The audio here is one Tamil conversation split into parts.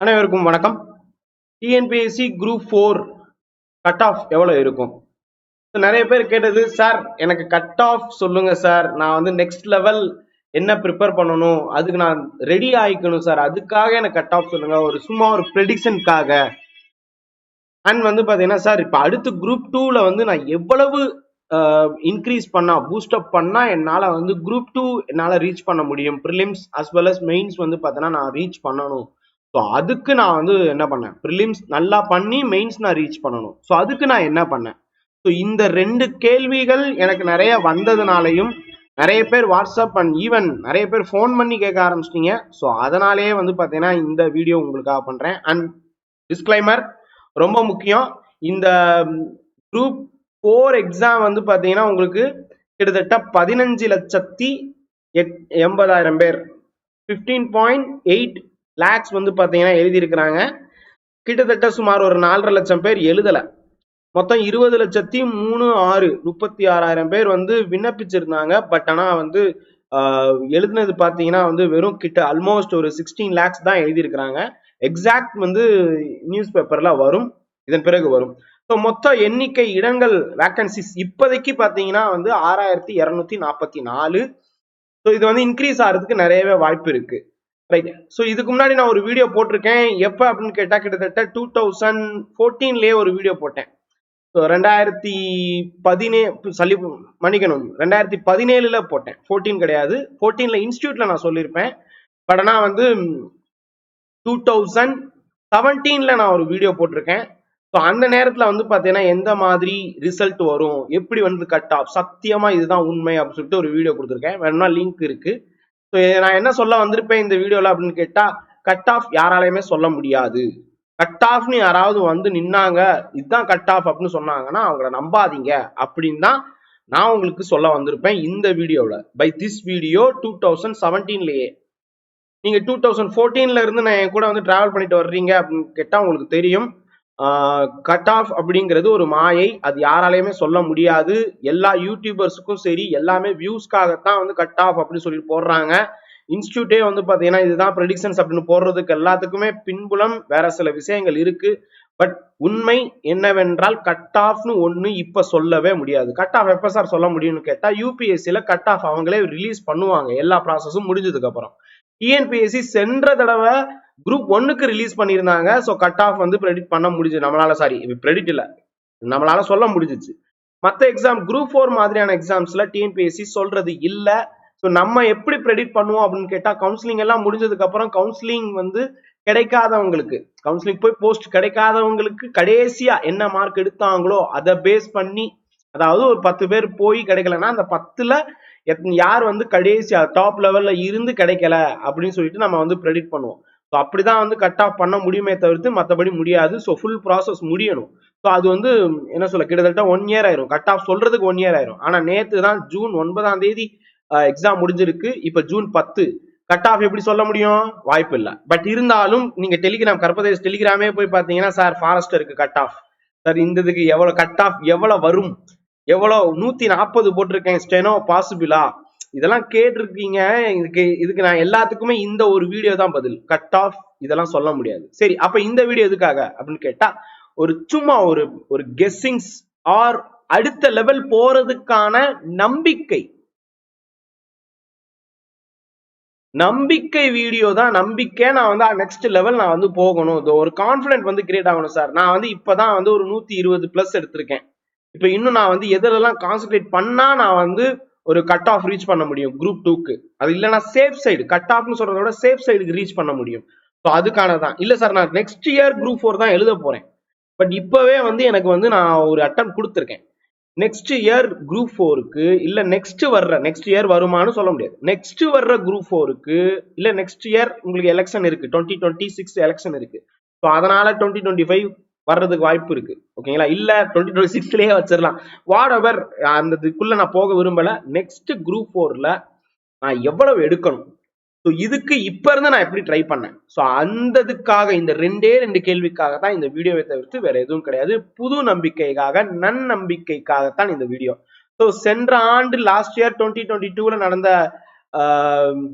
அனைவருக்கும் வணக்கம். TNPSC group four cut off எவ்வளோ இருக்கும்? நிறைய பேர் கேட்டது சார் எனக்கு கட் ஆஃப் சொல்லுங்க சார் நான் வந்து நெக்ஸ்ட் லெவல் என்ன ப்ரிப்பேர் பண்ணணும்? அதுக்கு நான் ரெடி ஆகிக்கணும் சார் அதுக்காக எனக்கு கட் ஆஃப் சொல்லுங்க. ஒரு சும்மா ஒரு ப்ரெடிக்ஷனுக்காக அண்ட் வந்து பார்த்தீங்கன்னா சார் இப்போ அடுத்து குரூப் டூவில் வந்து நான் எவ்வளவு இன்க்ரீஸ் பண்ணால் பூஸ்ட் அப் என்னால் வந்து குரூப் டூ என்னால் ரீச் பண்ண முடியும்? Prelims as well as mains வந்து பார்த்தீங்கன்னா நான் ரீச் பண்ணணும். ஸோ அதுக்கு நான் வந்து என்ன பண்ணேன்? ப்ரிலிம்ஸ் நல்லா பண்ணி மெயின்ஸ் நான் ரீச் பண்ணணும். ஸோ அதுக்கு நான் என்ன பண்ணேன்? ஸோ இந்த ரெண்டு கேள்விகள் எனக்கு நிறைய வந்ததுனாலையும் நிறைய பேர் வாட்ஸ்அப் அண்ட் ஈவன் நிறைய பேர் ஃபோன் பண்ணி கேட்க ஆரம்பிச்சிட்டீங்க. ஸோ அதனாலேயே வந்து பார்த்தீங்கன்னா இந்த வீடியோ உங்களுக்காக பண்ணுறேன் அண்ட் டிஸ்க்ளைமர் ரொம்ப முக்கியம். இந்த குரூப் ஃபோர் எக்ஸாம் வந்து பார்த்தீங்கன்னா உங்களுக்கு கிட்டத்தட்ட பதினஞ்சு லட்சத்தி எட் எண்பதாயிரம் பேர். ஃபிஃப்டீன் பாயிண்ட் எயிட் லேக்ஸ் வந்து பார்த்தீங்கன்னா எழுதியிருக்கிறாங்க. கிட்டத்தட்ட சுமார் ஒரு நாலரை லட்சம் பேர் எழுதலை. மொத்தம் இருபது லட்சத்தி மூணு ஆறு முப்பத்தி ஆறாயிரம் பேர் வந்து விண்ணப்பிச்சிருந்தாங்க. பட் ஆனால் வந்து எழுதுனது பார்த்தீங்கன்னா வந்து வெறும் கிட்ட ஆல்மோஸ்ட் ஒரு சிக்ஸ்டீன் லேக்ஸ் தான் எழுதியிருக்கிறாங்க. எக்ஸாக்ட் வந்து நியூஸ் பேப்பரில் வரும். இதன் பிறகு வரும். ஸோ மொத்த எண்ணிக்கை இடங்கள் வேக்கன்சிஸ் இப்போதைக்கு பார்த்தீங்கன்னா வந்து ஆறாயிரத்தி இரநூத்தி நாற்பத்தி நாலு. ஸோ இது வந்து இன்க்ரீஸ் ஆகிறதுக்கு நிறையவே வாய்ப்பு இருக்குது ரைட் ஸோ இதுக்கு முன்னாடி நான் ஒரு வீடியோ போட்டிருக்கேன். எப்போ அப்படின்னு கேட்டால் கிட்டத்தட்ட டூ தௌசண்ட் ஃபோர்டீன்லேயே ஒரு வீடியோ போட்டேன். ஸோ ரெண்டாயிரத்தி பதினே சளி மன்னிக்கணும். ரெண்டாயிரத்தி பதினேழில் போட்டேன். ஃபோர்டீன் கிடையாது. ஃபோர்டீனில் இன்ஸ்டியூட்டில் நான் சொல்லியிருப்பேன். பட் ஆனால் வந்து டூ தௌசண்ட் செவன்டீனில் நான் ஒரு வீடியோ போட்டிருக்கேன். ஸோ அந்த நேரத்தில் வந்து பார்த்தீங்கன்னா எந்த மாதிரி ரிசல்ட் வரும்? எப்படி வந்து கட் ஆஃப் சத்தியமாக இதுதான் உண்மை அப்படின்னு சொல்லிட்டு ஒரு வீடியோ கொடுத்துருக்கேன். வேணும்னா லிங்க் இருக்குது ஸோ நான் என்ன சொல்ல வந்திருப்பேன் இந்த வீடியோல அப்படின்னு கேட்டா கட் ஆஃப் யாராலையுமே சொல்ல முடியாது. கட் ஆஃப்னு யாராவது வந்து நின்னாங்க இதுதான் கட் ஆஃப் அப்படின்னு சொன்னாங்கன்னா அவங்கள நம்பாதீங்க அப்படின்னு தான் நான் உங்களுக்கு சொல்ல வந்திருப்பேன் இந்த வீடியோவில் by this video two thousand செவன்டீன்லேயே நீங்கள் டூ தௌசண்ட் ஃபோர்டீனில் இருந்து நான் என் கூட வந்து ட்ராவல் பண்ணிட்டு வர்றீங்க அப்படின்னு கேட்டால் உங்களுக்கு தெரியும். கட் ஆஃப் அப்படிங்கிறது ஒரு மாயை. அது யாராலையுமே சொல்ல முடியாது. எல்லா யூடியூபர்ஸுக்கும் சரி எல்லாமே வியூஸ்க்காகத்தான் வந்து கட் ஆஃப் அப்படின்னு சொல்லி போடுறாங்க. இன்ஸ்டியூட்டே வந்து பார்த்தீங்கன்னா இதுதான் ப்ரெடிக்ஷன்ஸ் அப்படின்னு போடுறதுக்கு எல்லாத்துக்குமே பின்புலம் வேற சில விஷயங்கள் இருக்கு. பட் உண்மை என்னவென்றால் கட் ஆஃப்னு ஒன்று இப்போ சொல்லவே முடியாது. கட் ஆஃப் எப்ப சார் சொல்ல முடியும்னு கேட்டால் யூபிஎஸ்சியில் கட் ஆஃப் அவங்களே ரிலீஸ் பண்ணுவாங்க. எல்லா ப்ராசஸும் முடிஞ்சதுக்கு அப்புறம். டிஎன்பிஎஸ்சி சென்ற தடவை குரூப் ஒன்னுக்கு ரிலீஸ் பண்ணியிருந்தாங்க. ஸோ கட் ஆஃப் வந்து ப்ரெடிக்ட் பண்ண முடிஞ்சு நம்மளால சாரி ப்ரெடிக்ட் இல்லை. நம்மளால சொல்ல முடிஞ்சிச்சு. மற்ற எக்ஸாம் குரூப் ஃபோர் மாதிரியான எக்ஸாம்ஸ்ல டிஎன்பிஎஸ்சி சொல்றது இல்லை. ஸோ நம்ம எப்படி ப்ரெடிக்ட் பண்ணுவோம் அப்படின்னு கேட்டால் கவுன்சிலிங் எல்லாம் முடிஞ்சதுக்கு அப்புறம் கவுன்சிலிங் வந்து கிடைக்காதவங்களுக்கு கவுன்சிலிங் போய் போஸ்ட் கிடைக்காதவங்களுக்கு கடைசியா என்ன மார்க் எடுத்தாங்களோ அதை பேஸ் பண்ணி அதாவது ஒரு பத்து பேர் போய் கிடைக்கலன்னா அந்த பத்துல எத்- யார் வந்து கடைசியா டாப் லெவல்ல இருந்து கிடைக்கல அப்படின்னு சொல்லிட்டு நம்ம வந்து ப்ரெடிக்ட் பண்ணுவோம். ஸோ அப்படிதான் வந்து கட் ஆஃப் பண்ண முடியுமே தவிர்த்து மற்றபடி முடியாது. ஸோ ஃபுல் ப்ராசஸ் முடியணும். ஸோ அது வந்து என்ன சொல்ல கிட்டத்தட்ட ஒன் இயர் ஆயிரும். கட் ஆஃப் சொல்றதுக்கு ஒன் இயர் ஆயிரும். ஆனால் நேற்று தான் ஜூன் ஒன்பதாம் தேதி எக்ஸாம் முடிஞ்சிருக்கு. இப்போ ஜூன் பத்து. கட் ஆஃப் எப்படி சொல்ல முடியும்? வாய்ப்பு இல்லை. பட் இருந்தாலும் நீங்க டெலிகிராம் கர்பதேஷ் டெலிகிராமே போய் பார்த்தீங்கன்னா சார் ஃபாரஸ்டருக்கு கட் ஆஃப் சார் இந்த இதுக்கு எவ்வளோ கட் ஆஃப் எவ்வளோ வரும்? எவ்வளோ நூற்றி நாற்பது போட்டிருக்கேன். ஸ்டெனோ பாசிபிளா இதெல்லாம் கேட்டிருக்கீங்க. இதுக்கு இதுக்கு நான் எல்லாத்துக்குமே இந்த ஒரு வீடியோ தான் பதில். கட் ஆஃப் இதெல்லாம் சொல்ல முடியாது. சரி அப்ப இந்த வீடியோ எதுக்காக அப்படின்னு கேட்டா ஒரு சும்மா ஒரு ஒரு கெஸ்ஸிங்ஸ் ஆர் அடுத்த லெவல் போறதுக்கான நம்பிக்கை. நம்பிக்கை வீடியோ தான். நம்பிக்கை நான் வந்து நெக்ஸ்ட் லெவல் நான் வந்து போகணும். இது ஒரு கான்ஃபிடென்ட் வந்து கிரியேட் ஆகணும் சார் நான் வந்து இப்பதான் வந்து ஒரு நூத்தி இருபது பிளஸ் எடுத்திருக்கேன். இப்போ இன்னும் நான் வந்து எதிலெல்லாம் கான்சென்ட்ரேட் பண்ணா நான் வந்து ஒரு கட் ஆஃப் ரீச் பண்ண முடியும் குரூப் டூக்கு அது இல்லைன்னா சேஃப் சைடு கட் ஆஃப்னு சொல்றத விட சேஃப் சைடுக்கு ரீச் பண்ண முடியும். ஸோ அதுக்கான தான் இல்லை சார் நான் நெக்ஸ்ட் இயர் குரூப் ஃபோர் தான் எழுத போறேன். பட் இப்போவே வந்து எனக்கு வந்து நான் ஒரு அட்டம் கொடுத்துருக்கேன். நெக்ஸ்ட் இயர் குரூப் ஃபோருக்கு இல்லை நெக்ஸ்ட் வர்ற நெக்ஸ்ட் இயர் வருமானு சொல்ல முடியாது. நெக்ஸ்ட் வர்ற குரூப் ஃபோருக்கு இல்லை நெக்ஸ்ட் இயர் உங்களுக்கு எலெக்ஷன் இருக்கு. டுவெண்ட்டி டுவெண்ட்டி சிக்ஸ் எலெக்ஷன் இருக்கு. ஸோ அதனால டுவெண்ட்டி டுவெண்ட்டி ஃபைவ் வர்றதுக்கு வாய்ப்பு இருக்கு. ஓகேங்களா? இல்ல டுவெண்ட்டி டுவெண்ட்டி சிக்ஸ்லயே வச்சிடலாம் வாட் எவர் அந்த இதுக்குள்ள நான் போக விரும்பல. நெக்ஸ்ட் குரூப் ஃபோர்ல நான் எவ்வளவு எடுக்கணும்? ஸோ இதுக்கு இப்ப இருந்து நான் எப்படி ட்ரை பண்ணேன்? ஸோ அந்ததுக்காக இந்த ரெண்டே ரெண்டு கேள்விக்காக தான் இந்த வீடியோவை தவிர்த்து வேற எதுவும் கிடையாது. புது நம்பிக்கைக்காக நன்னம்பிக்கைக்காகத்தான் இந்த வீடியோ. ஸோ சென்ற ஆண்டு லாஸ்ட் இயர் டுவெண்ட்டி டுவெண்ட்டி டூல நடந்த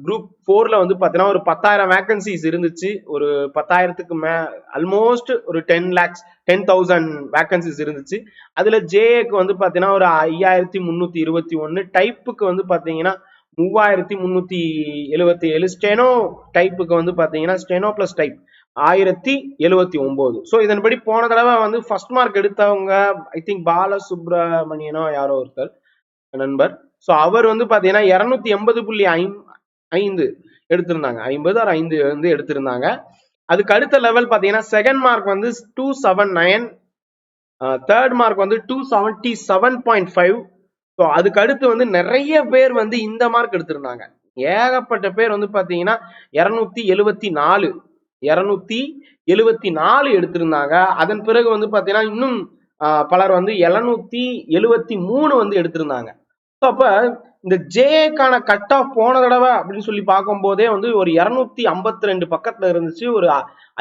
குரூப் ஃபோர்ல வந்து பார்த்தீங்கன்னா ஒரு பத்தாயிரம் வேக்கன்சிஸ் இருந்துச்சு. ஒரு பத்தாயிரத்துக்கு மே ஆல்மோஸ்ட் ஒரு ten lakhs ten thousand vacancies இருந்துச்சு. அதுல ஜேஏக்கு வந்து பார்த்தீங்கன்னா ஒரு ஐயாயிரத்தி முந்நூற்றி இருபத்தி ஒன்னு டைப்புக்கு வந்து பார்த்தீங்கன்னா மூவாயிரத்தி முன்னூத்தி எழுவத்தி ஏழு. ஸ்டெனோ டைப்புக்கு வந்து பார்த்தீங்கன்னா ஸ்டெனோ பிளஸ் டைப் ஆயிரத்தி எழுவத்தி ஒன்பது. ஸோ இதன்படி போன தடவை வந்து ஃபர்ஸ்ட் மார்க் எடுத்தவங்க ஐ திங்க் பாலசுப்ரமணியனோ யாரோ ஒருத்தர் நண்பர். ஸோ அவர் வந்து பார்த்தீங்கன்னா இரநூத்தி எண்பது புள்ளி ஐம் ஐந்து எடுத்திருந்தாங்க. ஐம்பது ஆறு ஐந்து வந்து எடுத்திருந்தாங்க. அதுக்கு அடுத்த லெவல் பார்த்தீங்கன்னா செகண்ட் மார்க் வந்து two seven nine third mark வந்து two seventy seven point five so அதுக்கு அடுத்து வந்து நிறைய பேர் வந்து இந்த மார்க் எடுத்திருந்தாங்க. ஏகப்பட்ட பேர் வந்து பார்த்தீங்கன்னா இரநூத்தி எழுவத்தி நாலு இரநூத்தி எழுவத்தி நாலு எடுத்திருந்தாங்க. அதன் பிறகு வந்து பார்த்தீங்கன்னா இன்னும் பலர் வந்து எழுநூத்தி எழுவத்தி மூணு வந்து எடுத்திருந்தாங்க. அப்ப இந்த ஜேஏக்கான கட் ஆஃப் போன தடவை அப்படின்னு சொல்லி பார்க்கும்போதே வந்து ஒரு இரநூத்தி ஐம்பத்தி ரெண்டு பக்கத்துல இருந்துச்சு. ஒரு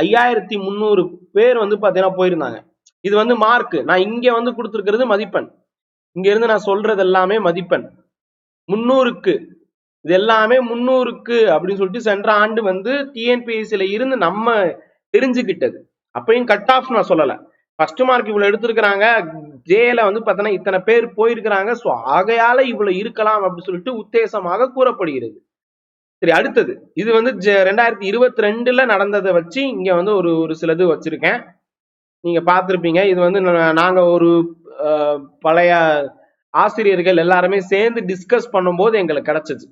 ஐயாயிரத்தி முந்நூறு பேர் வந்து பாத்தீங்கன்னா போயிருந்தாங்க. இது வந்து மார்க் நான் இங்க வந்து கொடுத்துருக்கிறது மதிப்பெண். இங்க இருந்து நான் சொல்றது எல்லாமே மதிப்பெண். முன்னூறுக்கு இது எல்லாமே முன்னூறுக்கு அப்படின்னு சொல்லிட்டு சென்ற ஆண்டு வந்து டிஎன்பிஎஸ்சில இருந்து நம்ம தெரிஞ்சுக்கிட்டது. அப்பயும் கட் ஆஃப் நான் சொல்லலை. ஃபர்ஸ்ட் மார்க் இவ்வளவு எடுத்திருக்கிறாங்க. ஜேல வந்து பார்த்தோன்னா இத்தனை பேர் போயிருக்கிறாங்க. ஸோ ஆகையால இவ்வளவு இருக்கலாம் அப்படின்னு சொல்லிட்டு உத்தேசமாக கூறப்படுகிறது. சரி அடுத்தது. இது வந்து ரெண்டாயிரத்தி இருபத்தி ரெண்டுல நடந்ததை வச்சு இங்க வந்து ஒரு ஒரு சிலது வச்சிருக்கேன். நீங்க பார்த்துருப்பீங்க. இது வந்து நாங்க ஒரு பழைய ஆசிரியர்கள் எல்லாருமே சேர்ந்து டிஸ்கஸ் பண்ணும்போது எங்களுக்கு கிடைச்சது.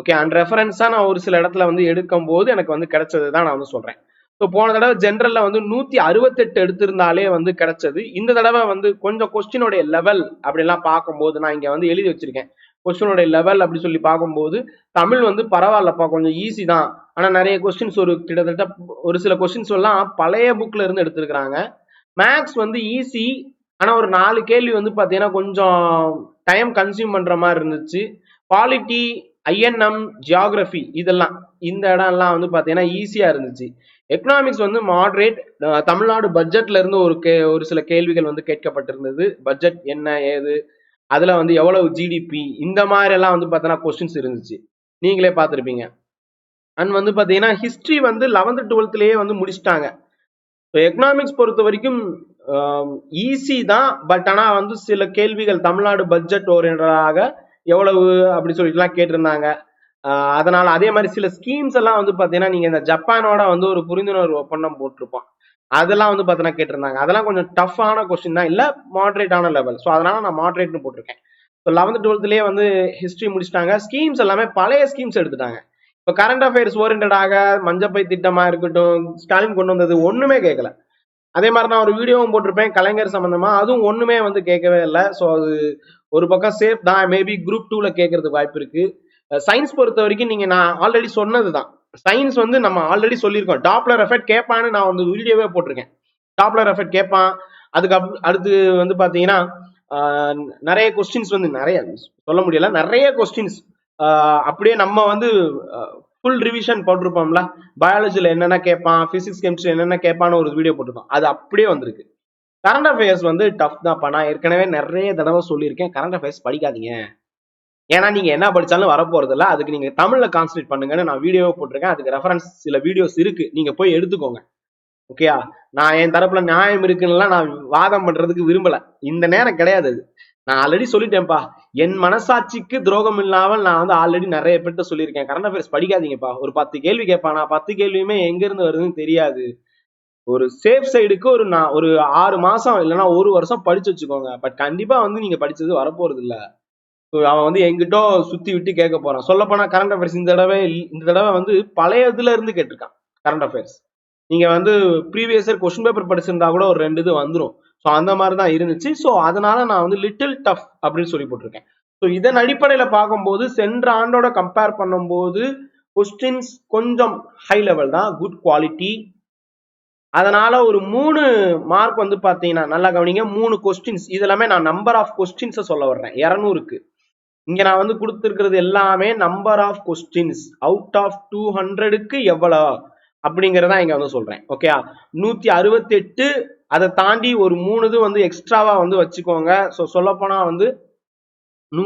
ஓகே அண்ட் ரெஃபரன்ஸா நான் ஒரு சில இடத்துல வந்து எடுக்கும் போது எனக்கு வந்து கிடைச்சது தான் நான் வந்து சொல்றேன். ஸோ போன தடவை ஜென்ரலில் வந்து நூற்றி அறுபத்தெட்டு எடுத்திருந்தாலே வந்து கிடைச்சது. இந்த தடவை வந்து கொஞ்சம் கொஸ்டினுடைய லெவல் அப்படிலாம் பார்க்கும்போது நான் இங்கே வந்து எழுதி வச்சிருக்கேன். கொஸ்டினுடைய லெவல் அப்படி சொல்லி பார்க்கும்போது தமிழ் வந்து பரவாயில்லப்பா கொஞ்சம் ஈஸி தான். ஆனால் நிறைய கொஸ்டின்ஸ் ஒரு கிட்டத்தட்ட ஒரு சில கொஸ்டின்ஸ் எல்லாம் பழைய புக்ல இருந்து எடுத்திருக்கிறாங்க. மேக்ஸ் வந்து ஈஸி ஆனால் ஒரு நாலு கேள்வி வந்து பார்த்தீங்கன்னா கொஞ்சம் டைம் கன்சியூம் பண்ற மாதிரி இருந்துச்சு. பாலிட்டி ஐஎன்எம் ஜியாகிரஃபி இதெல்லாம் இந்த இடம்லாம் வந்து பார்த்தீங்கன்னா ஈஸியாக இருந்துச்சு. எக்கனாமிக்ஸ் வந்து மாடரேட் தமிழ்நாடு பட்ஜெட்ல இருந்து ஒரு கே ஒரு சில கேள்விகள் வந்து கேட்கப்பட்டிருந்தது. பட்ஜெட் என்ன ஏது அதுல வந்து எவ்வளவு ஜிடிபி இந்த மாதிரி எல்லாம் வந்து பார்த்தோன்னா கொஸ்டின்ஸ் இருந்துச்சு. நீங்களே பார்த்துருப்பீங்க. அண்ட் வந்து பார்த்தீங்கன்னா ஹிஸ்ட்ரி வந்து லெவன்த் டுவெல்த்லேயே வந்து முடிச்சிட்டாங்க. ஸோ எக்கனாமிக்ஸ் பொறுத்த வரைக்கும் ஈஸி தான். பட் ஆனால் வந்து சில கேள்விகள் தமிழ்நாடு பட்ஜெட் ஓரியன்டாக எவ்வளவு அப்படி சொல்லிட்டுலாம் கேட்டிருந்தாங்க. அதனால அதே மாதிரி சில ஸ்கீம்ஸ் எல்லாம் வந்து பார்த்தீங்கன்னா நீங்கள் இந்த ஜப்பானோட வந்து ஒரு புரிந்துணர்வு ஒப்பந்தம் போட்டிருப்போம். அதெல்லாம் வந்து பாத்தீங்கன்னா கேட்டிருந்தாங்க. அதெல்லாம் கொஞ்சம் டஃப்பான கொஸ்டின் தான். இல்லை மாடரேட்டான லெவல் ஸோ அதனால நான் மாடரேட்னு போட்டிருக்கேன். ஸோ லெவன்த் டுவெல்த்லேயே வந்து ஹிஸ்ட்ரி முடிச்சிட்டாங்க. ஸ்கீம்ஸ் எல்லாமே பழைய ஸ்கீம்ஸ் எடுத்துட்டாங்க. இப்போ கரண்ட் அஃபேர்ஸ் ஓரியன்டாக மஞ்சப்பை திட்டமா இருக்கட்டும் ஸ்டாலின் கொண்டு வந்தது ஒண்ணுமே கேட்கல. அதே மாதிரி நான் ஒரு வீடியோவும் போட்டிருப்பேன் கலைஞர் சம்பந்தமா. அதுவும் ஒண்ணுமே வந்து கேட்கவே இல்லை. ஸோ அது ஒரு பக்கம் சேஃப் தான். மேபி குரூப் டூல கேட்கறதுக்கு வாய்ப்பு இருக்கு. சயின்ஸ் பொறுத்த வரைக்கும் நீங்க நான் ஆல்ரெடி சொன்னது தான் சயின்ஸ் வந்து நம்ம ஆல்ரெடி சொல்லியிருக்கோம். டாப்லர் எஃபெக்ட் கேட்பான்னு நான் வந்து வீடியோவே போட்டிருக்கேன். டாப்லர் எஃபெக்ட் கேட்பான். அதுக்கு அப் அடுத்து வந்து பாத்தீங்கன்னா நிறைய கொஸ்டின்ஸ் வந்து நிறைய சொல்ல முடியல நிறைய கொஸ்டின்ஸ் அப்படியே நம்ம வந்து ஃபுல் ரிவிஷன் போட்டிருப்போம்ல. பயாலஜியில் என்னென்ன கேட்பான் ஃபிசிக்ஸ் கெமிஸ்ட்ரி என்னென்ன கேட்பான்னு ஒரு வீடியோ போட்டிருக்கோம். அது அப்படியே வந்திருக்கு. கரண்ட் அஃபேர்ஸ் வந்து டஃப் தான் நான் ஏற்கனவே நிறைய தடவை சொல்லியிருக்கேன். கரண்ட் அஃபேர்ஸ் படிக்காதீங்க. ஏன்னா நீங்க என்ன படிச்சாலும் வரப்போறதில்ல. அதுக்கு நீங்க தமிழ்ல கான்சன்ட்ரேட் பண்ணுங்கன்னு நான் வீடியோ போட்டிருக்கேன். அதுக்கு ரெஃபரன்ஸ் சில வீடியோஸ் இருக்கு. நீங்க போய் எடுத்துக்கோங்க. ஓகேயா நான் என் தரப்புல நியாயம் இருக்குன்னுலாம் நான் வாதம் பண்றதுக்கு விரும்பல. இந்த நேரம் கிடையாது அது. நான் ஆல்ரெடி சொல்லிட்டேன்ப்பா. என் மனசாட்சிக்கு துரோகம் இல்லாமல் நான் வந்து ஆல்ரெடி நிறைய பேர்கிட்ட சொல்லியிருக்கேன். கரண்ட் அஃபேர்ஸ் படிக்காதீங்கப்பா. ஒரு பத்து கேள்வி கேட்பான்? நான் பத்து கேள்வியுமே எங்க இருந்து வருதுன்னு தெரியாது. ஒரு சேஃப் சைடுக்கு ஒரு நான் ஒரு ஆறு மாசம் இல்லைன்னா ஒரு வருஷம் படிச்சு வச்சுக்கோங்க. பட் கண்டிப்பா வந்து நீங்க படிச்சது வரப்போறது இல்லை அவன் வந்து எங்கிட்ட சுத்தி விட்டு கேட்க போறான். சொல்ல போனா கரண்ட் அஃபேர்ஸ் இந்த தடவை இந்த தடவை வந்து பழைய இதுல இருந்து கேட்டிருக்கான் கரண்ட் அஃபேர்ஸ் நீங்க வந்து ப்ரீவியஸ் இயர் கொஸ்டின் பேப்பர் படிச்சிருந்தா கூட ஒரு ரெண்டு இது வந்துடும் ஸோ அந்த மாதிரி தான் இருந்துச்சு. ஸோ அதனால நான் வந்து லிட்டில் டஃப் அப்படின்னு சொல்லி போட்டிருக்கேன். ஸோ இதன் அடிப்படையில பார்க்கும்போது சென்ற ஆண்டோட கம்பேர் பண்ணும்போது கொஸ்டின்ஸ் கொஞ்சம் ஹை லெவல் தான் குட் குவாலிட்டி அதனால ஒரு மூணு மார்க் வந்து பார்த்தீங்கன்னா நல்லா கவனிங்க மூணு கொஸ்டின்ஸ் இதெல்லாமே நான் நம்பர் ஆஃப் கொஸ்டின்ஸை சொல்ல வர்றேன். இரநூறுக்கு. இங்க நான் வந்து கொடுத்துருக்கிறது எல்லாமே number of questions out of two ஹண்ட்ரடுக்கு எவ்வளோ? அப்படிங்கறத இங்க வந்து சொல்றேன். ஓகேயா நூத்தி அறுபத்தி எட்டு அதை தாண்டி ஒரு மூணு இது வந்து எக்ஸ்ட்ராவா வந்து வச்சுக்கோங்க. ஸோ சொல்ல போனா வந்து நூ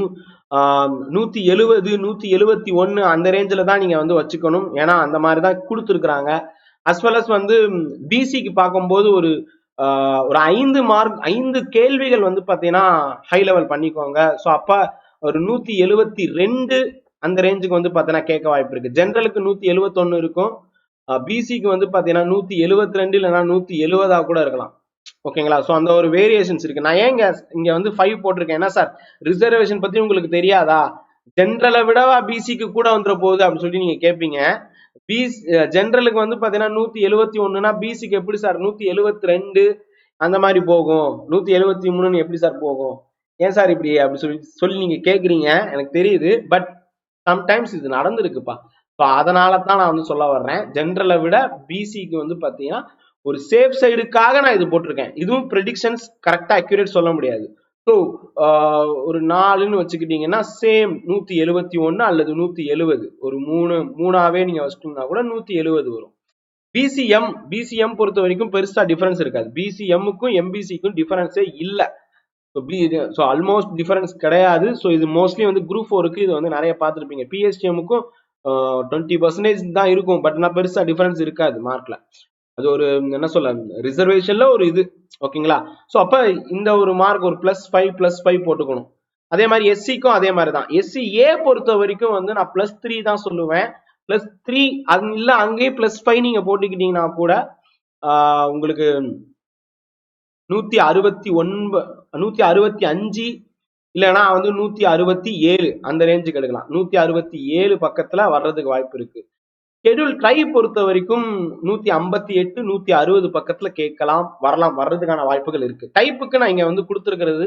நூத்தி எழுவது நூத்தி எழுவத்தி ஒன்னு அந்த ரேஞ்சில தான் நீங்க வந்து வச்சுக்கணும். ஏன்னா அந்த மாதிரி தான் கொடுத்துருக்குறாங்க. அஸ் வெல் அஸ் வந்து பிசிக்கு பார்க்கும்போது ஒரு ஒரு ஐந்து மார்க் ஐந்து கேள்விகள் வந்து பார்த்தீங்கன்னா ஹை லெவல் பண்ணிக்கோங்க. ஸோ அப்போ ஒரு நூத்தி எழுவத்தி ரெண்டு அந்த ரேஞ்சுக்கு வந்து பாத்தீங்கன்னா கேட்க வாய்ப்பு இருக்கு. ஜென்ரலுக்கு நூத்தி எழுவத்தொன்னு இருக்கும். பிசிக்கு வந்து பாத்தீங்கன்னா நூத்தி எழுவத்தி ரெண்டு இல்லைன்னா நூத்தி எழுவதா கூட இருக்கலாம். ஓகேங்களா ஸோ அந்த ஒரு வேரியேஷன்ஸ் இருக்கு. நான் ஏங்க இங்க வந்து ஃபைவ் போட்டிருக்கேன்? என்ன சார் ரிசர்வேஷன் பத்தி உங்களுக்கு தெரியாதா? ஜென்ரலை விடவா பிசிக்கு கூட வந்துட போகுது அப்படின்னு சொல்லி நீங்க கேட்பீங்க பிசி ஜென்ரலுக்கு வந்து பாத்தீங்கன்னா நூத்தி எழுவத்தி ஒண்ணுனா பிசிக்கு எப்படி சார் நூத்தி எழுவத்தி ரெண்டு அந்த மாதிரி போகும். நூத்தி எழுவத்தி மூணுன்னு எப்படி சார் போகும்? ஏன் சார் இப்படி அப்படி சொல்லி சொல்லி நீங்க கேக்குறீங்க? எனக்கு தெரியுது. பட் சம்டைம்ஸ் இது நடந்திருக்குப்பா. ஸோ அதனால தான் நான் வந்து சொல்ல வர்றேன். ஜென்ரலை விட பிசிக்கு வந்து பார்த்தீங்கன்னா ஒரு சேஃப் சைடுக்காக நான் இது போட்டிருக்கேன். இதுவும் ப்ரெடிக்ஷன்ஸ் கரெக்டாக அக்யூரேட் சொல்ல முடியாது. ஸோ ஒரு நாலுன்னு வச்சுக்கிட்டீங்கன்னா சேம் நூற்றி எழுபத்தி ஒன்று அல்லது நூற்றி எழுபது ஒரு மூணு மூணாவே நீங்கள் வச்சிட்டீங்கன்னா கூட நூற்றி எழுபது வரும். பிசிஎம் பிசிஎம் பொறுத்த வரைக்கும் பெருசாக டிஃபரன்ஸ் இருக்காது. பிசிஎம்முக்கும் எம்பிசிக்கும் டிஃபரன்ஸே இல்லை. So B so almost difference கிடையாது. ஸோ இது மோஸ்ட்லி வந்து குரூப் ஃபோருக்கு இது வந்து நிறைய பார்த்துருப்பீங்க. பிஎஸ்டிஎமுக்கும் டுவெண்ட்டி பர்சன்டேஜ் தான் இருக்கும். பட் நான் பெருசாக டிஃபரன்ஸ் இருக்காது மார்க்கில் அது ஒரு என்ன சொல்ல ரிசர்வேஷனில் ஒரு இது. ஓகேங்களா ஸோ அப்போ இந்த ஒரு மார்க் ஒரு ப்ளஸ் ஃபைவ் ப்ளஸ் ஃபைவ் போட்டுக்கணும். அதே மாதிரி எஸ்சிக்கும் அதே மாதிரி தான். எஸ்சி ஏ பொறுத்த வரைக்கும் வந்து நான் ப்ளஸ் த்ரீ தான் சொல்லுவேன். ப்ளஸ் த்ரீ அது இல்லை அங்கேயே ப்ளஸ் ஃபைவ் நீங்கள் போட்டுக்கிட்டீங்கன்னா கூட உங்களுக்கு நூற்றி அறுபத்தி ஒன்பது நூத்தி அறுபத்தி அஞ்சு இல்லைன்னா வந்து நூத்தி அறுபத்தி ஏழு அந்த ரேஞ்சுக்கு எடுக்கலாம். நூத்தி அறுபத்தி ஏழு பக்கத்துல வர்றதுக்கு வாய்ப்பு இருக்கு. ஷெடியூல் ட்ரை பொறுத்த வரைக்கும் நூத்தி ஐம்பத்தி எட்டு நூத்தி அறுபது பக்கத்துல கேட்கலாம் வரலாம் வர்றதுக்கான வாய்ப்புகள் இருக்கு. டைப்புக்கு நான் இங்க வந்து கொடுத்துருக்கிறது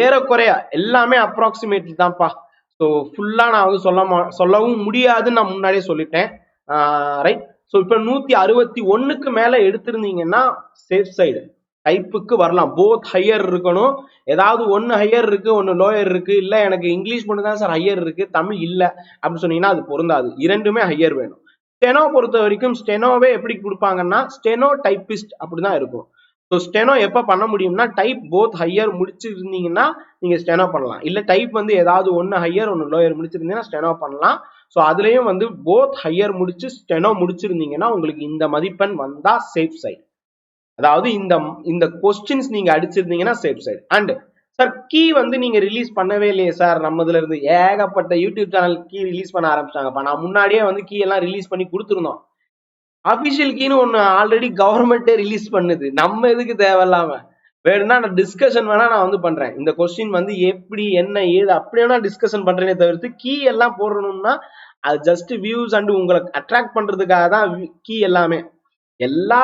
ஏறக்குறைய எல்லாமே அப்ராக்சிமேட்லி தான்ப்பா. ஸோ ஃபுல்லா நான் வந்து சொல்ல மா சொல்லவும் முடியாதுன்னு நான் முன்னாடியே சொல்லிட்டேன். ரைட் ஸோ இப்போ நூத்தி அறுபத்தி ஒன்னுக்கு மேல எடுத்திருந்தீங்கன்னா சேஃப் சைடு டைப்புக்கு வரலாம். போத் ஹையர் இருக்கணும். ஏதாவது ஒன்று ஹையர் இருக்கு ஒன்று லோயர் இருக்கு. இல்லை எனக்கு இங்கிலீஷ் மட்டும் தான் சார் ஹையர் இருக்கு தமிழ் இல்லை அப்படின்னு சொன்னீங்கன்னா அது பொருந்தாது. இரண்டுமே ஹையர் வேணும். ஸ்டெனோ பொறுத்த வரைக்கும் ஸ்டெனோவே எப்படி கொடுப்பாங்கன்னா ஸ்டெனோ டைப்பிஸ்ட் அப்படிதான் இருக்கும். ஸோ ஸ்டெனோ எப்போ பண்ண முடியும்னா டைப் போத் ஹையர் முடிச்சிருந்தீங்கன்னா நீங்கள் ஸ்டெனோ பண்ணலாம். இல்லை டைப் வந்து ஏதாவது ஒன்று ஹையர் ஒன்று லோயர் முடிச்சிருந்தீங்கன்னா ஸ்டெனோ பண்ணலாம். ஸோ அதுலேயும் வந்து போத் ஹையர் முடிச்சு ஸ்டெனோ முடிச்சிருந்தீங்கன்னா உங்களுக்கு இந்த மதிப்பெண் வந்தால் சேஃப் சைட் அதாவது இந்த இந்த கொஸ்டின்ஸ் நீங்க அடிச்சிருந்தீங்கன்னா safe side and sir key வந்து நீங்க ரிலீஸ் பண்ணவே இல்லையே சார் நம்மதுல இருந்து ஏகப்பட்ட யூடியூப் சேனல் கீ ரிலீஸ் பண்ண ஆரம்பிச்சிட்டாங்கப்பா. நான் முன்னாடியே வந்து கீ எல்லாம் ரிலீஸ் பண்ணி கொடுத்துருந்தோம். அபிஷியல் கீன்னு ஒன்று ஆல்ரெடி கவர்மெண்ட்டே ரிலீஸ் பண்ணுது. நம்ம எதுக்கு தேவையில்லாம? வேணும்னா நான் டிஸ்கஷன் வேணா நான் வந்து பண்றேன். இந்த கொஸ்டின் வந்து எப்படி என்ன ஏது அப்படி வேணா டிஸ்கஷன் பண்றேனே தவிர்த்து கீ எல்லாம் போடணும்னா அது ஜஸ்ட் வியூஸ் அண்ட் உங்களை அட்ராக்ட் பண்றதுக்காக தான் கீ எல்லாமே. எல்லா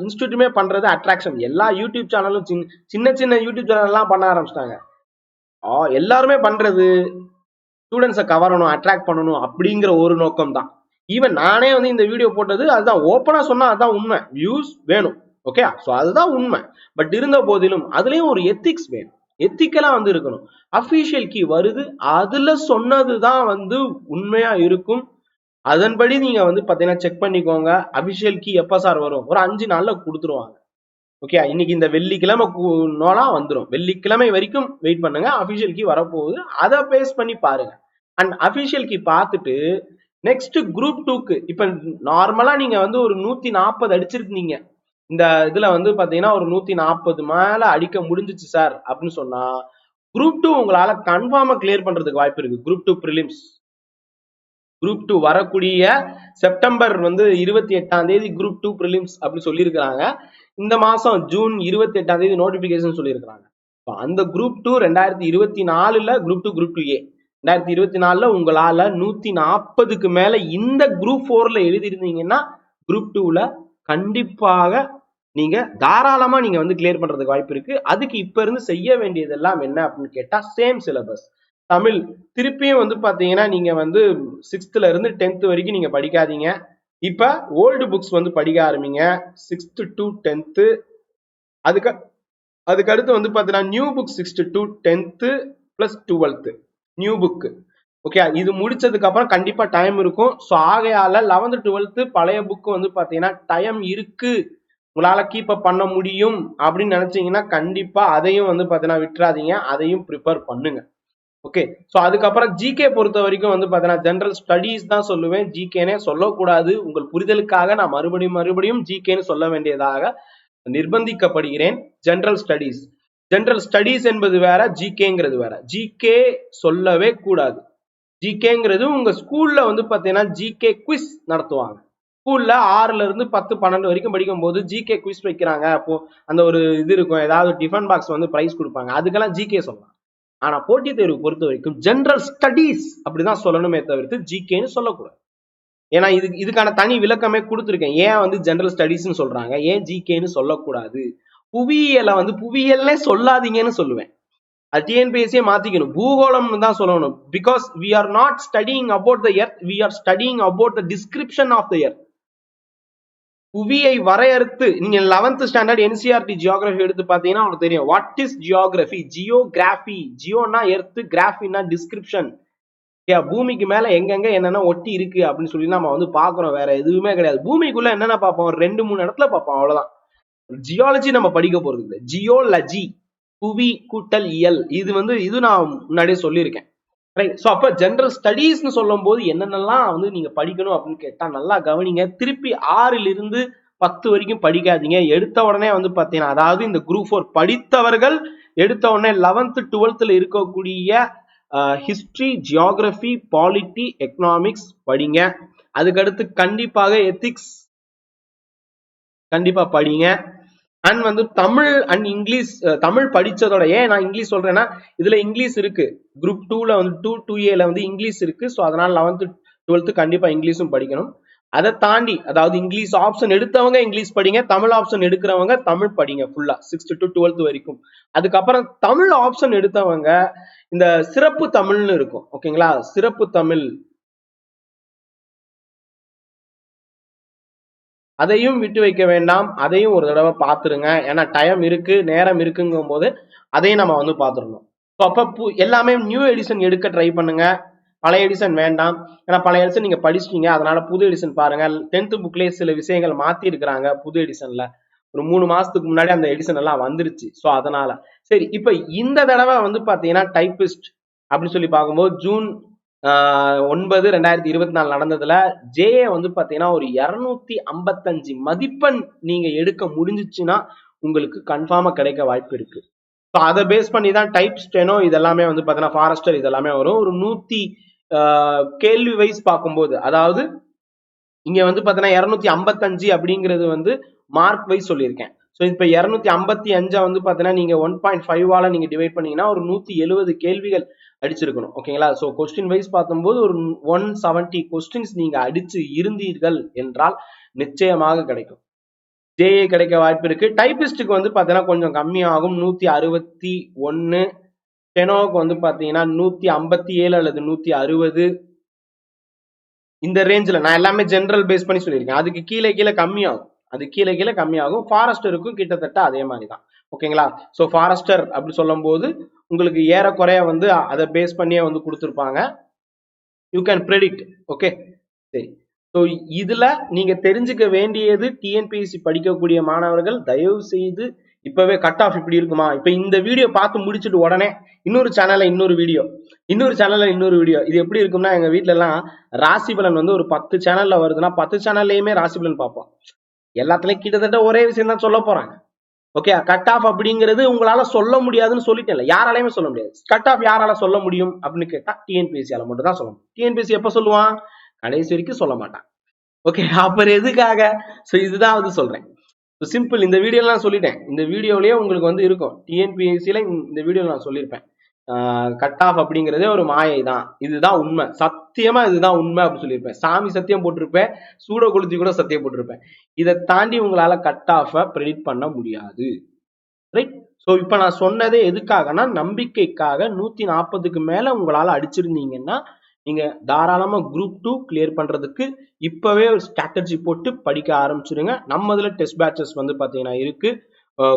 இன்ஸ்டியூட்டுமே பண்றது அட்ராக்ஷன் எல்லா யூடியூப் சேனலும் சின்ன சின்ன சின்ன யூடியூப் சேனல்லாம் பண்ண ஆரம்பிச்சிட்டாங்க. எல்லாருமே பண்றது ஸ்டூடெண்ட்ஸை கவரணும் அட்ராக்ட் பண்ணணும் அப்படிங்கிற ஒரு நோக்கம் தான் ஈவன் நானே வந்து இந்த வீடியோ போட்டது அதுதான் ஓப்பனா சொன்னா அதுதான் உண்மை. வியூஸ் வேணும் ஓகே ஸோ அதுதான் உண்மை. பட் இருந்த போதிலும் அதுலயும் ஒரு எத்திக்ஸ் வேணும். எத்திக்கலா வந்து இருக்கணும். அஃபீஷியல் கீ வருது அதுல சொன்னதுதான் வந்து உண்மையா இருக்கும். அதன்படி நீங்க வந்து பாத்தீங்கன்னா செக் பண்ணிக்கோங்க. அபிஷியல் கீ எப்ப சார் வரும்? ஒரு அஞ்சு நாள்ல கொடுத்துருவாங்க. ஓகே இன்னைக்கு இந்த வெள்ளிக்கிழமை நோலா வந்துடும் வெள்ளிக்கிழமை வரைக்கும் வெயிட் பண்ணுங்க. அபிஷியல் கீ வரப்போகுது. அதை பேஸ் பண்ணி பாருங்க. அண்ட் அபிஷியல் கீ பார்த்துட்டு நெக்ஸ்ட் குரூப் டூக்கு இப்ப நார்மலா நீங்க வந்து ஒரு நூத்தி நாற்பது அடிச்சிருக்கீங்க. இந்த இதுல வந்து பாத்தீங்கன்னா ஒரு நூத்தி நாற்பது மேல அடிக்க முடிஞ்சிச்சு சார் அப்படின்னு சொன்னா குரூப் டூ உங்களால கன்ஃபார்மா கிளியர் பண்றதுக்கு வாய்ப்பு இருக்கு. Group two prelims group two வரக்கூடிய செப்டம்பர் வந்து இருபத்தி எட்டாம் தேதி குரூப் டூ ப்ரிலிம்ஸ் அப்படின்னு சொல்லியிருக்கிறாங்க. இந்த மாசம் ஜூன் இருபத்தி எட்டாம் தேதி நோட்டிபிகேஷன் சொல்லியிருக்கிறாங்க. அந்த குரூப் டூ ரெண்டாயிரத்தி இருபத்தி நாலுல group two group two A. ரெண்டாயிரத்தி இருபத்தி நாலுல உங்களால நூத்தி நாற்பதுக்கு மேல இந்த குரூப் ஃபோர்ல எழுதியிருந்தீங்கன்னா குரூப் டூல கண்டிப்பாக நீங்க தாராளமா நீங்க வந்து கிளியர் பண்றதுக்கு வாய்ப்பு இருக்கு. அதுக்கு இப்ப இருந்து செய்ய வேண்டியதெல்லாம் என்ன அப்படின்னு கேட்டா சேம் சிலபஸ் தமிழ். திருப்பியும் வந்து பார்த்தீங்கன்னா நீங்கள் வந்து சிக்ஸ்த்ல இருந்து டென்த்து வரைக்கும் நீங்கள் படிக்காதீங்க. இப்போ ஓல்டு புக்ஸ் வந்து படிக்க ஆரம்பிங்க. சிக்ஸ்த்து டு டென்த்து அதுக்கு அதுக்கு அடுத்து வந்து பார்த்தீங்கன்னா new book sixth to tenth plus twelfth new book okay இது முடிச்சதுக்கு அப்புறம் கண்டிப்பா டைம் இருக்கும். ஸோ ஆகையால லெவன்த் டுவெல்த்து பழைய புக்கு வந்து பாத்தீங்கன்னா டைம் இருக்கு. உங்களால கீப் அப் பண்ண முடியும். அப்படின்னு நினைச்சீங்கன்னா கண்டிப்பா அதையும் வந்து பாத்தீங்கன்னா விட்டுறாதீங்க. அதையும் ப்ரிப்பேர் பண்ணுங்க. ஓகே ஸோ அதுக்கப்புறம் ஜிகே பொறுத்த வரைக்கும் வந்து பார்த்தீங்கன்னா ஜென்ரல் ஸ்டடீஸ் தான் சொல்லுவேன். ஜிகேனே சொல்லக்கூடாது. உங்கள் புரிதலுக்காக நான் மறுபடியும் மறுபடியும் ஜிகேன்னு சொல்ல வேண்டியதாக நிர்பந்திக்கப்படுகிறேன். ஜென்ரல் ஸ்டடீஸ் ஜென்ரல் ஸ்டடீஸ் என்பது வேற ஜிகேங்கிறது வேற. ஜிகே சொல்லவே கூடாது. ஜிகேங்கிறது உங்க ஸ்கூல்ல வந்து பார்த்தீங்கன்னா ஜிகே குவிஸ் நடத்துவாங்க. ஸ்கூல்ல ஆறுல இருந்து பத்து பன்னெண்டு வரைக்கும் படிக்கும் போது ஜிகே குவிஸ் வைக்கிறாங்க. அப்போ அந்த ஒரு இது இருக்கும். ஏதாவது டிஃபன் பாக்ஸ் வந்து ப்ரைஸ் கொடுப்பாங்க. அதுக்கெல்லாம் ஜிகே சொல்லலாம். ஆனா போட்டித் தேர்வு பொறுத்த வரைக்கும் ஜென்ரல் ஸ்டடீஸ் அப்படிதான் சொல்லணுமே தவிர்த்து ஜிகேன்னு சொல்லக்கூடாது. ஏன்னா இது இதுக்கான தனி விளக்கமே கொடுத்துருக்கேன். ஏன் வந்து ஜென்ரல் ஸ்டடீஸ்னு சொல்றாங்க? ஏன் ஜிகேன்னு சொல்லக்கூடாது? புவியியலை வந்து புவியியல்னே சொல்லாதீங்கன்னு சொல்லுவேன். அது டிஎன்பிஎஸ்சியே மாத்திக்கணும். பூகோளம்னு தான் சொல்லணும். Because we are not studying about the earth we are studying about the description of the earth புவியை வரையறுத்து நீங்க லெவன்த் ஸ்டாண்டர்ட் என்சிஆர்டி ஜியோகிராஃபி எடுத்து பாத்தீங்கன்னா உங்களுக்கு தெரியும். வாட் இஸ் ஜியோகிராஃபி ஜியோகிராஃபி ஜியோனா எர்த்து கிராஃபினா டிஸ்கிரிப்ஷன் பூமிக்கு மேல எங்கெங்க என்னென்ன ஒட்டி இருக்கு அப்படின்னு சொல்லி நம்ம வந்து பாக்குறோம் வேற எதுவுமே கிடையாது. பூமிக்குள்ள என்னென்ன பார்ப்போம்? ரெண்டு மூணு இடத்துல பார்ப்போம். அவ்வளவுதான். ஜியாலஜி நம்ம படிக்க போறது இல்லை. ஜியோலஜி புவி கூட்டல் இயல். இது வந்து இது நான் முன்னாடியே சொல்லியிருக்கேன். ரைட் ஸோ அப்போ ஜென்ரல் ஸ்டடீஸ்னு சொல்லும் போது என்னென்னலாம் வந்து நீங்கள் படிக்கணும் அப்படின்னு கேட்டால் நல்லா கவனிங்க. திருப்பி ஆறில் இருந்து பத்து வரைக்கும் படிக்காதீங்க. எடுத்த உடனே வந்து பார்த்தீங்கன்னா அதாவது இந்த குரூப் ஃபோர் படித்தவர்கள் எடுத்த உடனே லெவன்த்து டுவெல்த்தில் இருக்கக்கூடிய ஹிஸ்ட்ரி ஜியாகிரஃபி பாலிட்டி எக்கனாமிக்ஸ் படிங்க. அதுக்கடுத்து கண்டிப்பாக எத்திக்ஸ் கண்டிப்பாக படிங்க. அண்ட் வந்து தமிழ் அண்ட் இங்கிலீஷ் தமிழ் படிச்சதோட ஏன் நான் இங்கிலீஷ் சொல்றேன்னா இதுல இங்கிலீஷ் இருக்கு. குரூப் டூல வந்து டூ டூ ஏல வந்து இங்கிலீஷ் இருக்கு. ஸோ அதனால லெவன்த்து டுவெல்த்து கண்டிப்பா இங்கிலீஷும் படிக்கணும். அதை தாண்டி அதாவது இங்கிலீஷ் ஆப்ஷன் எடுத்தவங்க இங்கிலீஷ் படிங்க தமிழ் ஆப்ஷன் எடுக்கிறவங்க தமிழ் படிங்க ஃபுல்லா சிக்ஸ்த் டு டுவெல்த் வரைக்கும். அதுக்கப்புறம் தமிழ் ஆப்ஷன் எடுத்தவங்க இந்த சிறப்பு தமிழ்னு இருக்கும். ஓகேங்களா சிறப்பு தமிழ். அதையும் விட்டு வைக்க வேண்டாம். அதையும் ஒரு தடவை பார்த்துருங்க. ஏன்னா டைம் இருக்கு நேரம் இருக்குங்கும் போது அதையும் நம்ம வந்து பார்த்துடணும். ஸோ அப்போ பு- எல்லாமே நியூ எடிஷன் எடுக்க ட்ரை பண்ணுங்க. பழைய எடிஷன் வேண்டாம். ஏன்னா பழைய எடிஷன் நீங்க படிச்சிட்டீங்க. அதனால புது எடிஷன் பாருங்க. டென்த் புக்லேயே சில விஷயங்கள் மாத்தி இருக்கிறாங்க புது எடிஷன்ல ஒரு மூணு மாசத்துக்கு முன்னாடி அந்த எடிஷன் எல்லாம் வந்துருச்சு. ஸோ அதனால. சரி இப்போ இந்த தடவை வந்து பாத்தீங்கன்னா டைப்பிஸ்ட் அப்படின்னு சொல்லி பார்க்கும்போது ஜூன் ஒன்பது ரெண்டாயிரத்தி இருபத்தி நாலு நடந்ததுல ஜேஏ வந்து பாத்தீங்கன்னா ஒரு இருநூத்தி ஐம்பத்தஞ்சு மதிப்பெண் நீங்க எடுக்க முடிஞ்சிச்சுன்னா உங்களுக்கு கன்ஃபார்மா கிடைக்க வாய்ப்பு இருக்கு. ஸோ அதை பேஸ் பண்ணி தான் டைப் ஸ்டெனோ இதெல்லாமே வந்து பார்த்தீங்கன்னா ஃபாரஸ்டர் இதெல்லாமே வரும். ஒரு நூத்தி ஆஹ், கேள்வி வைஸ் பார்க்கும்போது அதாவது இங்க வந்து பார்த்தீங்கன்னா இரநூத்தி ஐம்பத்தஞ்சு அப்படிங்கிறது வந்து மார்க் வைஸ் சொல்லியிருக்கேன். ஸோ இப்போ இரநூத்தி ஐம்பத்தி அஞ்சா வந்து பார்த்தீங்கன்னா நீங்க ஒன் பாயிண்ட் ஃபைவால நீங்க டிவைட் பண்ணீங்கன்னா ஒரு நூத்தி எழுபது கேள்விகள் அடிச்சிருக்கணும். ஓகேங்களா ஸோ கொஸ்டின் வைஸ் பார்க்கும்போது ஒரு ஒன் செவன்டி கொஸ்டின்ஸ் நீங்க அடிச்சு இருந்தீர்கள் என்றால் நிச்சயமாக கிடைக்கும். ஜேஏ கிடைக்க வாய்ப்பு இருக்கு. டைபிஸ்டுக்கு வந்து பார்த்தீங்கன்னா கொஞ்சம் கம்மியாகும். நூத்தி அறுபத்தி ஒன்னு. டெனோவுக்கு வந்து பார்த்தீங்கன்னா நூத்தி ஐம்பத்தி ஏழு அல்லது நூத்தி அறுபது. இந்த ரேஞ்சில் நான் எல்லாமே ஜென்ரல் பேஸ் பண்ணி சொல்லியிருக்கேன். அதுக்கு கீழே கீழே கம்மியாகும். அது கீழே கீழே கம்மியாகும். ஃபாரஸ்டருக்கும் கிட்டத்தட்ட அதே மாதிரி தான். ஓகேங்களா ஸோ ஃபாரஸ்டர் அப்படி சொல்லும்போது உங்களுக்கு ஏறக்குறைய வந்து அதை பேஸ் பண்ணியே வந்து கொடுத்துருப்பாங்க. யூ கேன் ப்ரெடிக்ட் ஓகே சரி. ஸோ இதில் நீங்கள் தெரிஞ்சுக்க வேண்டியது டிஎன்பிஎஸ்சி படிக்கக்கூடிய மாணவர்கள் தயவு செய்து இப்பவே கட் ஆஃப் இப்படி இருக்குமா? இப்போ இந்த வீடியோ பார்த்து முடிச்சுட்டு உடனே இன்னொரு சேனலில் இன்னொரு வீடியோ இன்னொரு சேனலில் இன்னொரு வீடியோ இது எப்படி இருக்கும்னா எங்கள் வீட்டிலலாம் ராசி பலன் வந்து ஒரு பத்து சேனல்ல வருதுன்னா பத்து சேனல்லையுமே ராசி பலன் பார்ப்போம். எல்லாத்துலயும் கிட்டத்தட்ட ஒரே விஷயம் தான் சொல்ல போறாங்க ஓகே கட் ஆஃப் அப்படிங்கிறது உங்களால சொல்ல முடியாதுன்னு சொல்லிட்டேன்ல. யாராலையுமே சொல்ல முடியாது. கட் ஆஃப் யாரால சொல்ல முடியும் அப்படின்னு கேட்டா டிஎன்பிஎஸ்சியால மட்டும் தான் சொல்ல முடியும் டிஎன்பிஎஸ்சி எப்ப சொல்லுவான்? கடைசி வரைக்கும் சொல்ல மாட்டான். ஓகே அப்புறம் எதுக்காக? ஸோ இதுதான் வந்து சொல்றேன். சிம்பிள் இந்த வீடியோ நான் சொல்லிட்டேன். இந்த வீடியோலயே உங்களுக்கு வந்து இருக்கும். டிஎன்பிஎஸ்சியில இந்த வீடியோ நான் சொல்லியிருப்பேன். கட் ஆஃப் அப்படிங்கிறதே ஒரு மாயை தான் இதுதான் உண்மை. சத் சத்தியமா இதுதான் உண்மை அப்படின்னு சொல்லியிருப்பேன். சாமி சத்தியம் போட்டிருப்பேன். சூட கொளுத்தி கூட சத்தியம் போட்டிருப்பேன். இதை தாண்டி உங்களால கட் ஆஃப ப்ரெடிக்ட் பண்ண முடியாது. ரைட் ஸோ இப்போ நான் சொன்னதே எதுக்காகனா நம்பிக்கைக்காக நூத்தி நாற்பதுக்கு மேல உங்களால அடிச்சிருந்தீங்கன்னா நீங்க தாராளமாக குரூப் டூ கிளியர் பண்றதுக்கு இப்பவே ஒரு ஸ்ட்ராட்டஜி போட்டு படிக்க ஆரம்பிச்சிருங்க. நம்ம இதில் டெஸ்ட் பேட்சஸ் வந்து பார்த்தீங்கன்னா இருக்கு.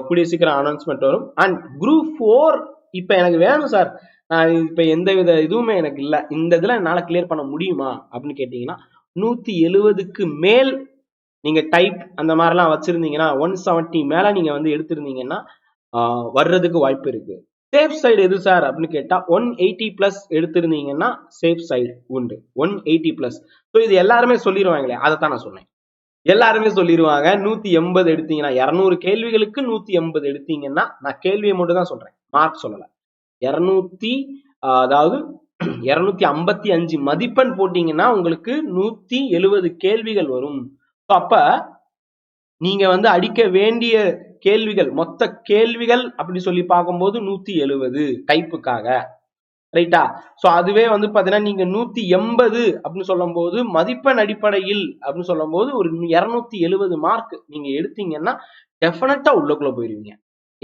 கூடிய சீக்கிரம் அனௌன்ஸ்மெண்ட் வரும். அண்ட் குரூப் ஃபோர் இப்போ எனக்கு வேணும் சார் நான் இப்போ எந்த வித இதுவுமே எனக்கு இல்லை. இந்த இதில் என்னால் கிளியர் பண்ண முடியுமா? அப்படின்னு கேட்டிங்கன்னா நூற்றி எழுவதுக்கு மேல் நீங்கள் டைப் அந்த மாதிரிலாம் வச்சுருந்தீங்கன்னா ஒன் செவன்ட்டி மேலே நீங்கள் வந்து எடுத்திருந்தீங்கன்னா வர்றதுக்கு வாய்ப்பு இருக்கு. சேஃப் சைடு எது சார் அப்படின்னு கேட்டா ஒன் எயிட்டி பிளஸ் எடுத்திருந்தீங்கன்னா சேஃப் சைடு உண்டு. ஒன் எயிட்டி பிளஸ் ஸோ இது எல்லாருமே சொல்லிடுவாங்களே அதை தான் நான் சொன்னேன். எல்லாருமே சொல்லிடுவாங்க நூத்தி எண்பது எடுத்தீங்கன்னா இரநூறு கேள்விகளுக்கு நூத்தி எண்பது எடுத்தீங்கன்னா நான் கேள்வியை மட்டும் தான் சொல்றேன். மார்க் சொல்லலை. இரநூத்தி அதாவது இரநூத்தி ஐம்பத்தி அஞ்சு மதிப்பெண் போட்டீங்கன்னா உங்களுக்கு நூத்தி எழுபது கேள்விகள் வரும். அப்ப நீங்க வந்து அடிக்க வேண்டிய கேள்விகள் மொத்த கேள்விகள் அப்படி சொல்லி பார்க்கும்போது நூத்தி எழுபது டைப்புக்காக ரைட்டா சோ அதுவே வந்து பாத்தீங்கன்னா நீங்க நூத்தி எண்பது அப்படின்னு சொல்லும்போது மதிப்பெண் அடிப்படையில் அப்படின்னு சொல்லும்போது ஒரு இருநூத்தி எழுபது மார்க் நீங்க எடுத்தீங்கன்னா டெஃபினட்டா உள்ளக்குள்ள போயிருவீங்க.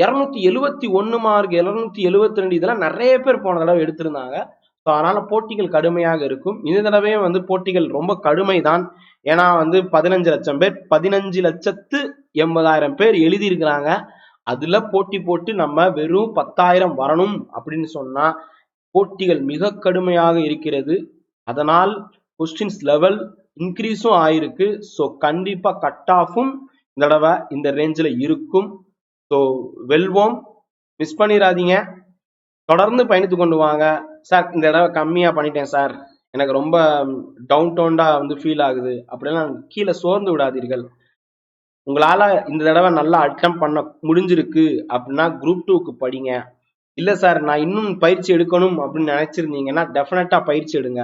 இரநூத்தி எழுவத்தி ஒன்று மார்க் இரநூத்தி எழுவத்தி ரெண்டு இதெல்லாம் நிறைய பேர் போன தடவை எடுத்திருந்தாங்க. ஸோ அதனால போட்டிகள் கடுமையாக இருக்கும். இந்த தடவையும் வந்து போட்டிகள் ரொம்ப கடுமை தான் ஏன்னா வந்து பதினஞ்சு லட்சம் பேர் பதினஞ்சு லட்சத்து எண்பதாயிரம் பேர் எழுதியிருக்கிறாங்க. அதுல போட்டி போட்டு நம்ம வெறும் பத்தாயிரம் வரணும் அப்படின்னு சொன்னா போட்டிகள் மிக கடுமையாக இருக்கிறது. அதனால் கொஸ்டின்ஸ் லெவல் இன்க்ரீஸும் ஆயிருக்கு. ஸோ கண்டிப்பாக கட் ஆஃபும் இந்த தடவை இந்த ரேஞ்சில் இருக்கும். ஸோ வெல்வோம். மிஸ் பண்ணிடாதீங்க. தொடர்ந்து பயணித்து கொண்டு வாங்க. சார் இந்த தடவை கம்மியாக பண்ணிட்டேன் சார் எனக்கு ரொம்ப டவுன் டவுண்டாக வந்து ஃபீல் ஆகுது. அப்படிலாம் கீழே சோர்ந்து விடாதீர்கள். உங்களால் இந்த தடவை நல்லா அட்டம் பண்ண முடிஞ்சிருக்கு அப்படின்னா குரூப் டூக்கு படிங்க. இல்லை சார் நான் இன்னும் பயிற்சி எடுக்கணும் அப்படின்னு நினைச்சிருந்தீங்கன்னா டெஃபினட்டாக பயிற்சி எடுங்க.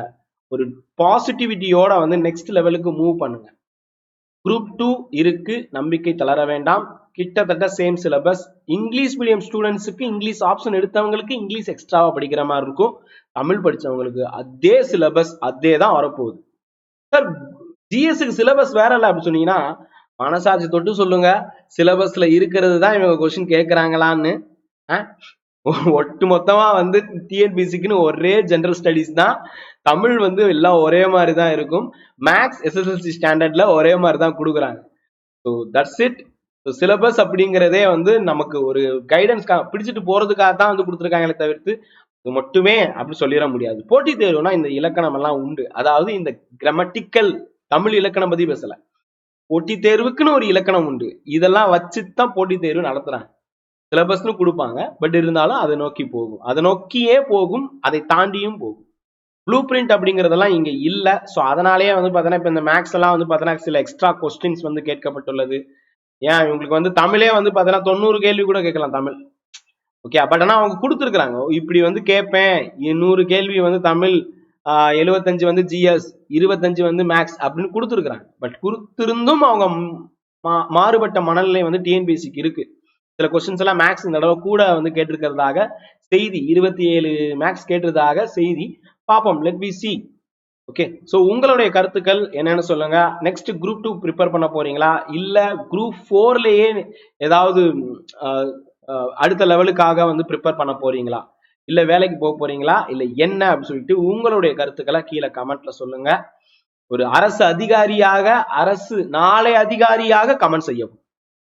ஒரு பாசிட்டிவிட்டியோட வந்து நெக்ஸ்ட் லெவலுக்கு மூவ் பண்ணுங்க. குரூப் டூ இருக்கு. நம்பிக்கை தளர வேண்டாம். கிட்டத்தட்ட சேம் சிலபஸ் இங்கிலீஷ் மீடியம் ஸ்டூடெண்ட்ஸுக்கு இங்கிலீஷ் ஆப்ஷன் எடுத்தவங்களுக்கு இங்கிலீஷ் எக்ஸ்ட்ராவாக படிக்கிற மாதிரி இருக்கும். தமிழ் படிச்சவங்களுக்கு அதே சிலபஸ் அதே தான் வரப்போகுது. சார் ஜிஎஸ்க்கு சிலபஸ் வேற இல்லை அப்படின்னு சொன்னீங்கன்னா மனசாட்சி தொட்டு சொல்லுங்க. சிலபஸ்ல இருக்கிறது தான் இவங்க கொஸ்டின் கேட்குறாங்களான்னு ஒட்டு மொத்தமா வந்து டிஎன்பிசிக்குன்னு ஒரே ஜென்ரல் ஸ்டடிஸ் தான். தமிழ் வந்து எல்லாம் ஒரே மாதிரி தான் இருக்கும். மேக்ஸ் எஸ்எஸ்எல்சி ஸ்டாண்டர்ட்ல ஒரே மாதிரி தான் கொடுக்குறாங்க. ஸோ தட்ஸ் இட் சிலபஸ் அப்படிங்கிறதே வந்து நமக்கு ஒரு கைடன்ஸ் பிடிச்சிட்டு போறதுக்காக தான் வந்து கொடுத்துருக்காங்களே தவிர்த்து இது மட்டுமே அப்படி சொல்லிட முடியாது. போட்டித் தேர்வுனா இந்த இலக்கணம் எல்லாம் உண்டு. அதாவது இந்த கிரமட்டிக்கல் தமிழ் இலக்கணம் பத்தி பேசல. போட்டித் தேர்வுக்குன்னு ஒரு இலக்கணம் உண்டு. இதெல்லாம் வச்சு தான் போட்டித் தேர்வு நடத்துறாங்க. சிலபஸ்னு கொடுப்பாங்க. பட் இருந்தாலும் அதை நோக்கி போகும். அதை நோக்கியே போகும். அதை தாண்டியும் போகும். ப்ளூ பிரிண்ட் அப்படிங்கறதெல்லாம் இங்க இல்ல. ஸோ அதனாலேயே வந்து பார்த்தீங்கன்னா இப்போ இந்த மேக்ஸ் எல்லாம் வந்து பார்த்தீங்கன்னா சில எக்ஸ்ட்ரா கொஸ்டின்ஸ் வந்து கேட்கப்பட்டுள்ளது. ஏன்? இவங்களுக்கு வந்து தமிழே வந்து பார்த்தீங்கன்னா தொண்ணூறு கேள்வி கூட கேட்கலாம் தமிழ். ஓகே பட் ஆனால் அவங்க கொடுத்துருக்குறாங்க. இப்படி வந்து கேட்பேன். நூறு கேள்வி வந்து தமிழ் எழுபத்தஞ்சு வந்து ஜிஎஸ் இருபத்தஞ்சு வந்து மேக்ஸ் அப்படின்னு கொடுத்துருக்குறாங்க. பட் கொடுத்துருந்தும் அவங்க மா- மாறுபட்ட மனநிலை வந்து டிஎன்பிஎஸ்சிக்கு இருக்கு. சில கொஸ்டின்ஸ் எல்லாம் மேக்ஸ் இந்த தடவை கூட வந்து கேட்டிருக்கிறதாக செய்தி இருபத்தி ஏழு மேக்ஸ் கேட்டிருந்ததாக செய்தி. பார்ப்போம். Let B C okay so உங்களுடைய கருத்துக்கள் என்னன்னு சொல்லுங்க. நெக்ஸ்ட் குரூப் டூ ப்ரிப்பேர் பண்ண போறீங்களா? இல்ல குரூப் ஃபோர்லயே ஏதாவது அடுத்த லெவலுக்காக வந்து ப்ரிப்பேர் பண்ண போறீங்களா? இல்ல வேலைக்கு போக போறீங்களா? இல்ல என்ன அப்படின்னு சொல்லிட்டு உங்களுடைய கருத்துக்களை கீழே கமெண்ட்ல சொல்லுங்க. ஒரு அரசு அதிகாரியாக அரசு நாளை அதிகாரியாக கமெண்ட் செய்யவும்.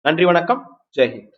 நன்றி வணக்கம். ஜெய்ஹிந்த்